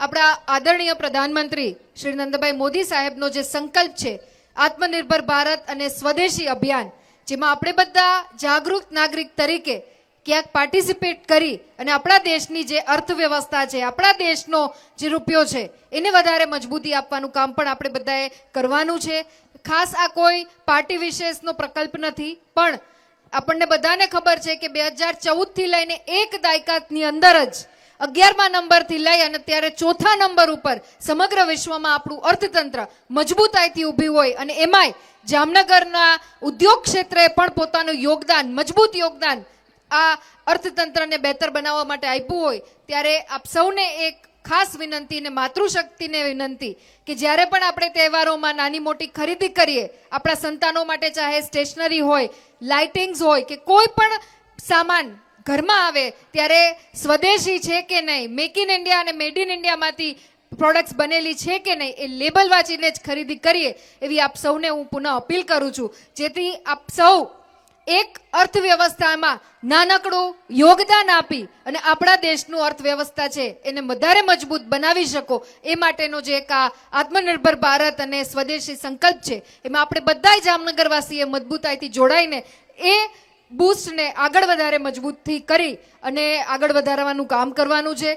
આપણા આદરણીય પ્રધાનમંત્રી શ્રી નંદભાઈ મોદી સાહેબનો જે સંકલ્પ છે, આત્મનિર્ભર ભારત અને સ્વદેશી અભિયાન, જેમાં આપણે બધા જાગૃત નાગરિક તરીકે ક્યાંક પાર્ટિસિપેટ કરી અને આપણા દેશની જે અર્થવ્યવસ્થા છે, આપણા દેશનો જે રૂપિયો છે, એને વધારે મજબૂતી આપવાનું કામ પણ આપણે બધાએ કરવાનું છે. ખાસ આ કોઈ પાર્ટી વિશેષનો પ્રકલ્પ નથી, પણ આપણને બધાને ખબર છે કે બે હજાર ચૌદથી લઈને એક દાયકાની અંદર જ અગિયારમા નંબરથી લઈ અને ત્યારે ચોથા નંબર ઉપર સમગ્ર વિશ્વમાં આપણું અર્થતંત્ર મજબૂતાઈથી ઊભી હોય અને એમાંય જામનગરના ઉદ્યોગ ક્ષેત્રે પણ પોતાનું યોગદાન, મજબૂત યોગદાન આ અર્થતંત્રને બહેતર બનાવવા માટે આપ્યું હોય, ત્યારે આપ સૌને એક ખાસ વિનંતી ને માતૃશક્તિને વિનંતી કે જ્યારે પણ આપણે તહેવારોમાં નાની મોટી ખરીદી કરીએ, આપણા સંતાનો માટે ચાહે સ્ટેશનરી હોય, લાઇટિંગ્સ હોય કે કોઈ પણ સામાન ઘરમાં આવે, ત્યારે સ્વદેશી છે કે નહીં? મેક ઇન ઇન્ડિયા અને મેડ ઇન ઇન્ડિયામાંથી પ્રોડક્ટ્સ બનેલી છે કે નહીં? એ લેબલ વાંચીને જ ખરીદી કરીએ, એવી આપ સૌને હું પુનઃ અપીલ કરું છું. જેથી આપ સૌ એક અર્થવ્યવસ્થામાં નાનકડું યોગદાન આપી અને આપણા દેશનું અર્થવ્યવસ્થા છે, એને વધારે મજબૂત બનાવી શકો. એ માટેનો જે એક આ આત્મનિર્ભર ભારત અને સ્વદેશી સંકલ્પ છે, એમાં આપણે બધાય જામનગરવાસીએ મજબૂતાઈથી જોડાઈને એ બૂસ્ટને આગળ વધારે મજબૂતથી કરી અને આગળ વધારવાનું કામ કરવાનું છે.